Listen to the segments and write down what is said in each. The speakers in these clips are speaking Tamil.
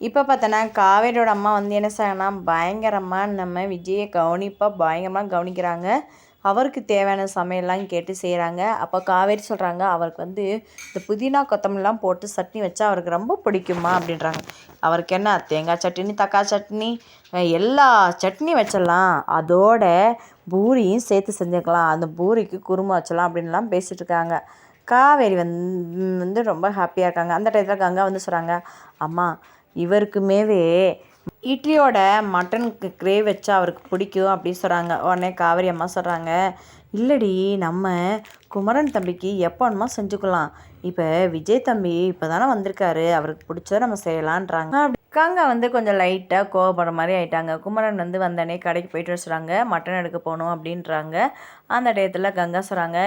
இப்போ பார்த்தோன்னா காவேரியோட அம்மா வந்து என்ன செய்யணும்னா பயங்கரமாக நம்ம விஜயை கவனிப்பாக பயங்கரமாக கவனிக்கிறாங்க. அவருக்கு தேவையான சமையல்லாம் கேட்டு செய்கிறாங்க அப்போ காவேரி சொல்கிறாங்க அவருக்கு வந்து இந்த புதினா கொத்தமல்லாம் போட்டு சட்னி வச்சா அவருக்கு ரொம்ப பிடிக்குமா அப்படின்றாங்க. அவருக்கு என்ன தேங்காய் சட்னி தக்காளி சட்னி எல்லா சட்னி வச்சிடலாம். அதோட பூரியும் சேர்த்து செஞ்சுக்கலாம். அந்த பூரிக்கு குருமா வச்சலாம் அப்படின்லாம் பேசிகிட்டு இருக்காங்க. காவேரி வந்து வந்து ரொம்ப ஹாப்பியாக இருக்காங்க. அந்த டயத்தில் கங்கா வந்து சொல்கிறாங்க அம்மா இவருக்குமேவே இட்லியோட மட்டன் கிரே வச்சா அவருக்கு பிடிக்கும் அப்படின்னு சொல்கிறாங்க உடனே காவேரி அம்மா சொல்கிறாங்க இல்லடி நம்ம குமரன் தம்பிக்கு எப்போ வேணுமா செஞ்சுக்கலாம். இப்போ விஜய் தம்பி இப்போ தானே வந்திருக்காரு அவருக்கு பிடிச்சத நம்ம செய்யலான்றாங்க. கங்கா வந்து கொஞ்சம் லைட்டாக கோவப்படுற மாதிரி ஆயிட்டாங்க. குமரன் வந்து வந்தோடனே கடைக்கு போயிட்டு வர சொல்கிறாங்க மட்டன் எடுக்க போகணும் அப்படின்றாங்க. அந்த டயத்தில் கங்கா சொல்கிறாங்க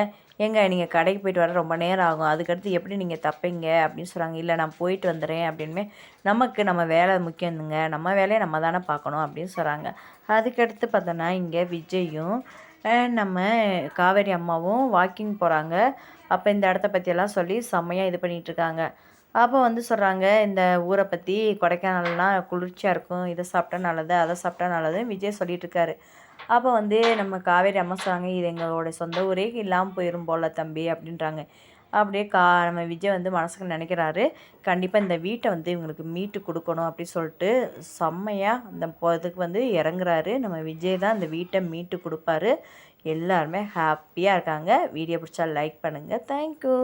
ஏங்க நீங்கள் கடைக்கு போயிட்டு வர ரொம்ப நேரம் ஆகும். அதுக்கடுத்து எப்படி நீங்கள் தப்பீங்க? அப்படின்னு சொல்கிறாங்க இல்லை நான் போயிட்டு வந்துடுறேன் அப்படின்னு நமக்கு நம்ம வேலை முக்கியம்ங்க நம்ம வேலையை நம்ம தானே பார்க்கணும் அப்படின்னு சொல்கிறாங்க அதுக்கடுத்து பார்த்தோன்னா இங்கே விஜயும் நம்ம காவேரி அம்மாவும் வாக்கிங் போகிறாங்க அப்போ இந்த இடத்த பற்றியெல்லாம் சொல்லி செம்மையாக இது பண்ணிகிட்ருக்காங்க அப்போ வந்து சொல்கிறாங்க இந்த ஊரை பற்றி கொடைக்கானல்லாம் குளிர்ச்சியாக இருக்கும் இதை சாப்பிட்டா நல்லது அதை சாப்பிட்டா நல்லது விஜய் சொல்லிகிட்ருக்காரு அப்போ வந்து நம்ம காவேரி அம்மா சொல்கிறாங்க இது எங்களோட சொந்த ஊரே இல்லாமல் போயிடும் போல் தம்பி அப்படின்றாங்க. அப்படியே கா நம்ம விஜய் வந்து மனசுக்கு நினைக்கிறாரு கண்டிப்பாக இந்த வீட்டை வந்து இவங்களுக்கு மீட்டு கொடுக்கணும் அப்படின்னு சொல்லிட்டு செம்மையாக அந்த இதுக்கு வந்து இறங்குறாரு. நம்ம விஜய் தான் அந்த வீட்டை மீட்டு கொடுப்பாரு. எல்லாருமே ஹாப்பியாக இருக்காங்க. வீடியோ பிடிச்சா லைக் பண்ணுங்கள் தேங்க்யூ